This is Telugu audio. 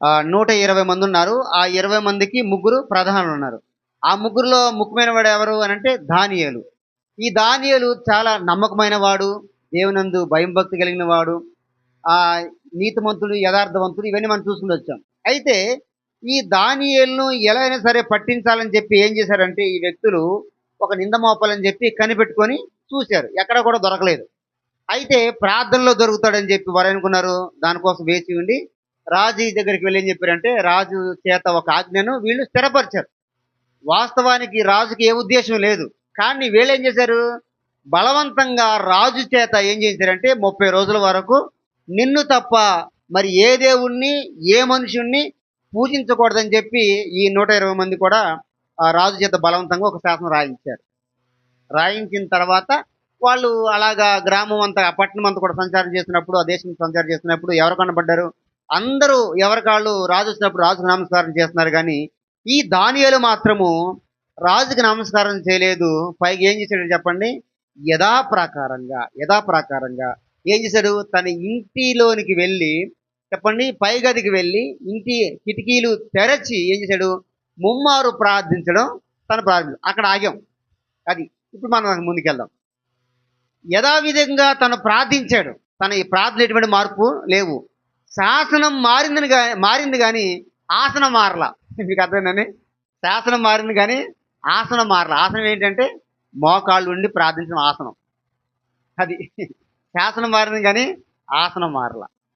ఆ, నూట ఇరవై మంది ఉన్నారు. ఆ ఇరవై మందికి ముగ్గురు ప్రధానులు ఉన్నారు. ఆ ముగ్గురులో ముఖ్యమైన వాడు ఎవరు అని అంటే దానియలు. ఈ దానియలు చాలా నమ్మకమైన వాడు దేవునందు భయం భక్తి కలిగిన వాడు ఆ నీతిమంతుడు యథార్థవంతుడు ఇవన్నీ మనం చూసుకుని వచ్చాం. అయితే ఈ దానియలను ఎలా అయినా సరే పట్టించాలని చెప్పి ఏం చేశారంటే ఈ వ్యక్తులు ఒక నింద మోపాలని చెప్పి కనిపెట్టుకొని చూశారు. ఎక్కడ కూడా దొరకలేదు. అయితే ప్రార్థనలో దొరుకుతాడని చెప్పి వారు అనుకున్నారు. దానికోసం వేచి ఉండి రాజు దగ్గరికి వెళ్ళి ఏం చెప్పారంటే రాజు చేత ఒక ఆజ్ఞను వీళ్ళు స్థిరపరిచారు. వాస్తవానికి రాజుకి ఏ ఉద్దేశం లేదు. కానీ వీళ్ళు ఏం చేశారు? బలవంతంగా రాజు చేత ఏం చేశారంటే ముప్పై రోజుల వరకు నిన్ను తప్ప మరి ఏ దేవుణ్ణి ఏ మనుషుణ్ణి పూజించకూడదని చెప్పి ఈ నూట ఇరవై మంది కూడా ఆ రాజు చేత బలవంతంగా ఒక శాసనం రాయించారు. రాయించిన తర్వాత వాళ్ళు అలాగా గ్రామం అంతా పట్టణం అంతా కూడా సంచారం చేసినప్పుడు ఆ దేశం సంచారం చేసినప్పుడు ఎవరు కనబడ్డారు? అందరూ ఎవరి కాళ్ళు రాజు వచ్చినప్పుడు రాజుకు నమస్కారం చేస్తున్నారు కానీ ఈ దానియలు మాత్రము రాజుకి నమస్కారం చేయలేదు. పైకి ఏం చేశాడు చెప్పండి? యథాప్రాకారంగా యథాప్రాకారంగా ఏం చేశాడు? తన ఇంటిలోనికి వెళ్ళి చెప్పండి పై గదికి వెళ్ళి ఇంటి కిటికీలు తెరచి ఏం చేశాడు? ముమ్మారు ప్రార్థించడం తను ప్రార్థించడం అక్కడ ఆగాం. అది ఇప్పుడు మనం ముందుకెళ్దాం. యథావిధంగా తను ప్రార్థించాడు. తన ఈ ప్రార్థన ఎటువంటి మార్పు లేవు. శాసనం మారిందని మారింది కానీ ఆసనం మారల. మీకు అర్థమైందని శాసనం మారింది కానీ ఆసనం మారలా. ఆసనం ఏంటంటే మోకాళ్ళు ఉండి ప్రార్థించిన ఆసనం. అది. శాసనం మారింది కానీ ఆసనం మారలా.